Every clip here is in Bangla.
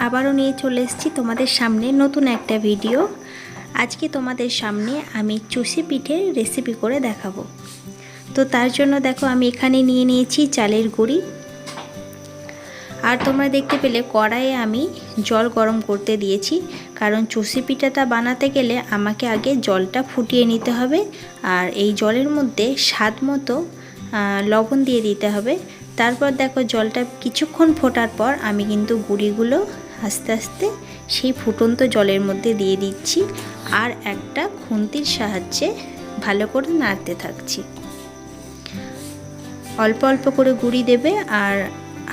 আবারও নিয়ে চলে এসেছি তোমাদের সামনে নতুন একটা ভিডিও। আজকে তোমাদের সামনে আমি চুষি পিঠের রেসিপি করে দেখাবো। তো তার জন্য দেখো, আমি এখানে নিয়ে নিয়েছি চালের গুঁড়ি। আর তোমরা দেখতে পেলে, কড়াইয়ে আমি জল গরম করতে দিয়েছি। কারণ চুষি পিঠাটা বানাতে গেলে আমাকে আগে জলটা ফুটিয়ে নিতে হবে। আর এই জলের মধ্যে স্বাদ মতো লবণ দিয়ে দিতে হবে। তারপর দেখো জলটা কিছুক্ষণ ফোটার পর আমি কিন্তু গুঁড়িগুলো আস্তে আস্তে সেই ফুটন্ত জলের মধ্যে দিয়ে দিচ্ছি আর একটা খুন্তির সাহায্যে ভালো করে নাড়তে থাকছি। অল্প অল্প করে গুঁড়ি দেবে আর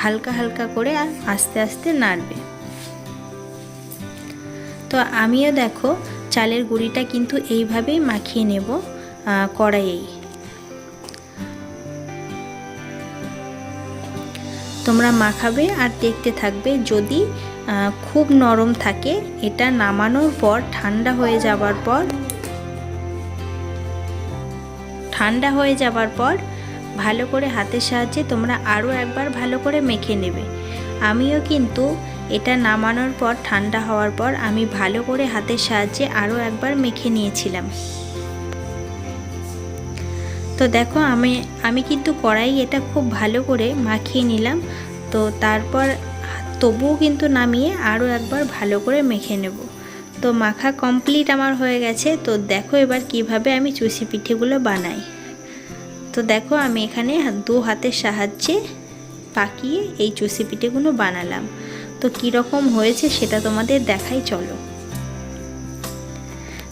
হালকা হালকা করে আর আস্তে আস্তে নাড়বে। তো আমিও দেখো চালের গুঁড়িটা কিন্তু এইভাবেই মাখিয়ে নেব কড়াইয়েই। তোমরা মাখাবে আর দেখতে থাকবে যদি খুব নরম থাকে। এটা নামানোর পর ঠান্ডা হয়ে যাবার পর, ঠান্ডা হয়ে যাবার পর ভালো করে হাতের সাহায্যে তোমরা আরও একবার ভালো করে মেখে নেবে। আমিও কিন্তু এটা নামানোর পর ঠান্ডা হওয়ার পর আমি ভালো করে হাতের সাহায্যে আরও একবার মেখে নিয়েছিলাম। তো দেখো আমি আমি কিন্তু কড়াই এটা খুব ভালো করে মাখিয়ে নিলাম। তো তারপর তবুও কিন্তু নামিয়ে আরও একবার ভালো করে মেখে নেব। তো মাখা কমপ্লিট আমার হয়ে গেছে। তো দেখো এবার কীভাবে আমি চুষি পিঠেগুলো বানাই। তো দেখো আমি এখানে দু হাতের সাহায্যে পাকিয়ে এই চুষি পিঠেগুলো বানালাম। তো কীরকম হয়েছে সেটা তোমাদের দেখাই, চলো।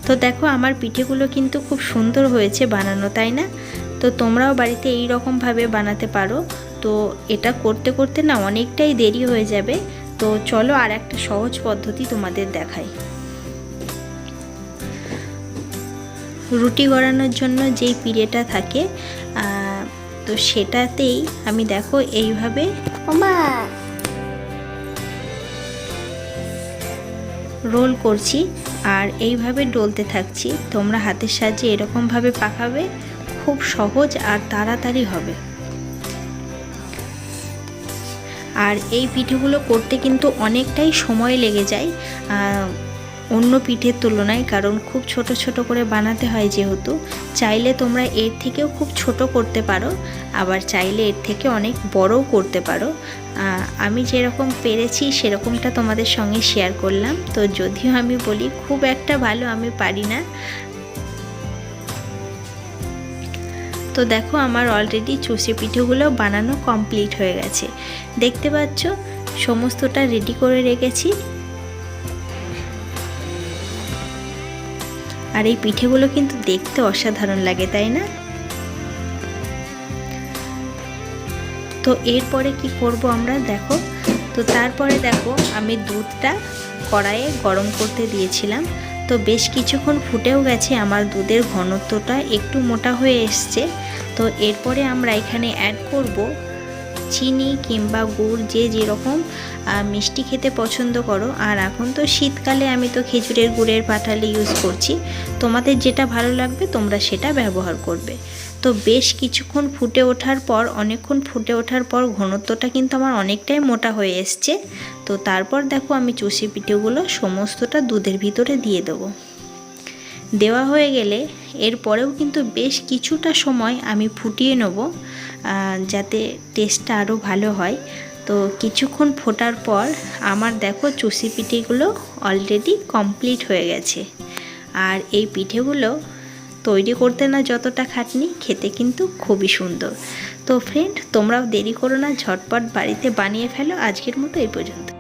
তো দেখো আমার পিঠেগুলো কিন্তু খুব সুন্দর হয়েছে বানানো, তাই না? তো তোমরাও বাড়িতে এই রকমভাবে বানাতে পারো। তো এটা করতে করতে না অনেকটাই দেরি হয়ে যাবে। তো চলো আর একটা সহজ পদ্ধতি তোমাদের দেখাই। রুটি গড়ানোর জন্য যেই পিড়েটা থাকে তো সেটাতেই আমি দেখো এইভাবে রোল করছি আর এইভাবে ডলতে থাকছি। তোমরা হাতের সাহায্যে এরকমভাবে পাকাবে, খুব সহজ আর তাড়াতাড়ি হবে। আর এই পিঠেগুলো করতে কিন্তু অনেকটাই সময় লেগে যায়। অন্য পিঠের তুলনায়, কারণ খুব ছোট ছোট করে বানাতে হয় যেহেতু। চাইলে তোমরা এর থেকেও খুব ছোট করতে পারো, আবার চাইলে এর থেকে অনেক বড়ও করতে পারো। আমি যেরকম পেরেছি সেরকমটা তোমাদের সঙ্গে শেয়ার করলাম। তো যদিও আমি বলি খুব একটা ভালো আমি পারি না। তো দেখো আমার অলরেডি চুষি পিঠেগুলো বানানো কমপ্লিট হয়ে গেছে। দেখতে পাচ্ছ? সমস্তটা রেডি করে রেখেছি। আর এই পিঠেগুলো কিন্তু দেখতে অসাধারণ লাগে, তাই না? তো এরপরে কি করব আমরা? দেখো, তো তারপরে দেখো, আমি দুধটা কড়াইয়ে গরম করতে দিয়েছিলাম। তো বেশ কিছুক্ষণ ফুটেও গেছে, আমার দুধের ঘনত্বটা একটু মোটা হয়ে এসছে। তো এরপরে আমরা এখানে অ্যাড করব চিনি কিংবা গুড়, যে যেরকম মিষ্টি খেতে পছন্দ করো। আর এখন তো শীতকালে আমি তো খেজুরের গুড়ের পাটালি ইউজ করছি। তোমাদের যেটা ভালো লাগবে, তোমরা সেটা ব্যবহার করবে। তো বেশ কিছুক্ষণ ফুটে ওঠার পর, অনেকক্ষণ ফুটে ওঠার পর, ঘনত্বটা কিন্তু আমার অনেকটাই মোটা হয়ে এসছে। তো তারপর দেখো আমি চষি পিঠেগুলো সমস্তটা দুধের ভিতরে দিয়ে দেবো। দেওয়া হয়ে গেলে এরপরেও কিন্তু বেশ কিছুটা সময় আমি ফুটিয়ে নেব যাতে টেস্টটা আরও ভালো হয়। তো কিছুক্ষণ ফোটার পর আমার দেখো চুষি পিঠেগুলো অলরেডি কমপ্লিট হয়ে গেছে। আর এই পিঠেগুলো তৈরি করতে না যতটা খাটনি, খেতে কিন্তু খুবই সুন্দর। তো ফ্রেন্ড তোমরাও দেরি করো না, ঝটপট বাড়িতে বানিয়ে ফেলো। আজকের মতো এই পর্যন্ত।